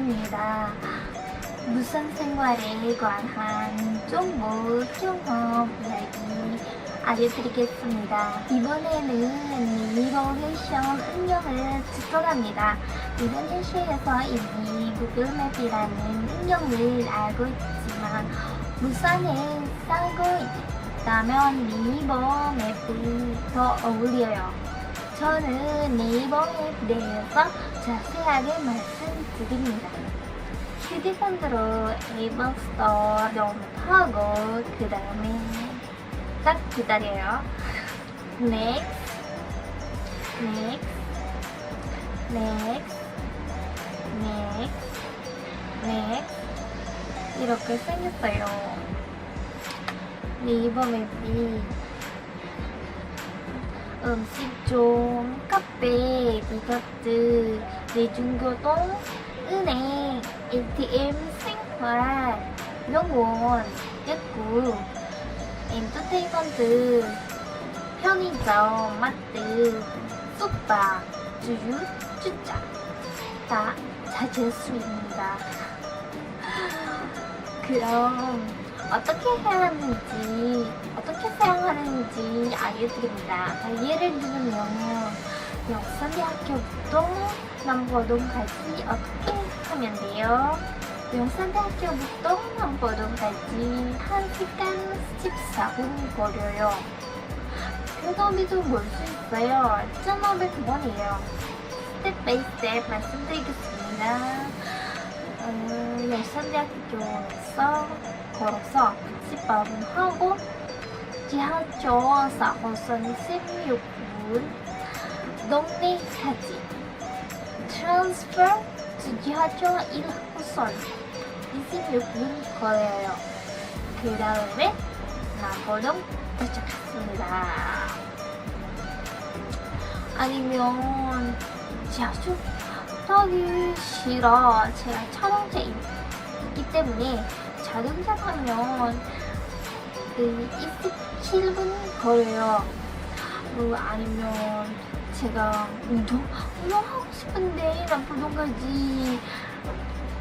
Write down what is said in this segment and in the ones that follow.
하겠습니다. 무선 생활에 관한 정보 경험 이야기 알려드리겠습니다. 이번에는 리버레이션 응용을 추천합니다. 인도네시아에서 이미 구글 맵이라는 응용을 알고 있지만 부산에 살고 있다면 네이버 맵이 더 어울려요. 저는 네이버 맵에 대해서 자세하게 말씀드립니다. 휴대폰으로 네이버 스토어 다운하고 그 다음에 딱 기다려요. Next, next, next, next, next 이렇게 생겼어요. 네이버 맵이 음식점, 카페, 디저트, 대중교통, 은행, ATM, 생활, 병원, 입구, 엔터테인먼트, 편의점, 마트, 숙박, 주유, 주차 다 찾을 수 있습니다. 그럼 어떻게 해야 하는지 알려드립니다. 예를 들면 영산대학교부터 남포동까지 어떻게 하면 돼요? 영산대학교부터 남포동까지 1시간 14분 걸려요. 교통비도 볼수 있어요. 1,500원이에요. 스텝 바이 스텝 말씀드리겠습니다. 어, 열산대학교에서 걸어서 10분 하고 지하철 4호선 16분 동네까지 트랜스퍼 지하철 1호선 26분 걸려요. 그 다음에 남포동 도착했습니다. 아니면 지하철 타기 싫어. 제가 촬영제 있기 때문에 자동차 타면 그 27분 걸려요. 뭐 아니면 제가 운동, 운동하고 싶은데 남포동까지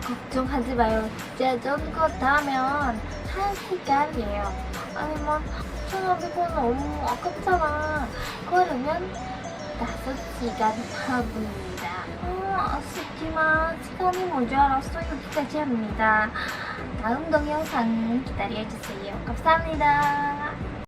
걱정하지 마요. 자전거 타면 1시간이에요. 아니면 1,500원 너무 아깝잖아. 그러면 5시간 하고입니다. 어, 아쉽지만 시간이 모자라서 여기까지 합니다. 다음 동영상 기다려주세요. 감사합니다.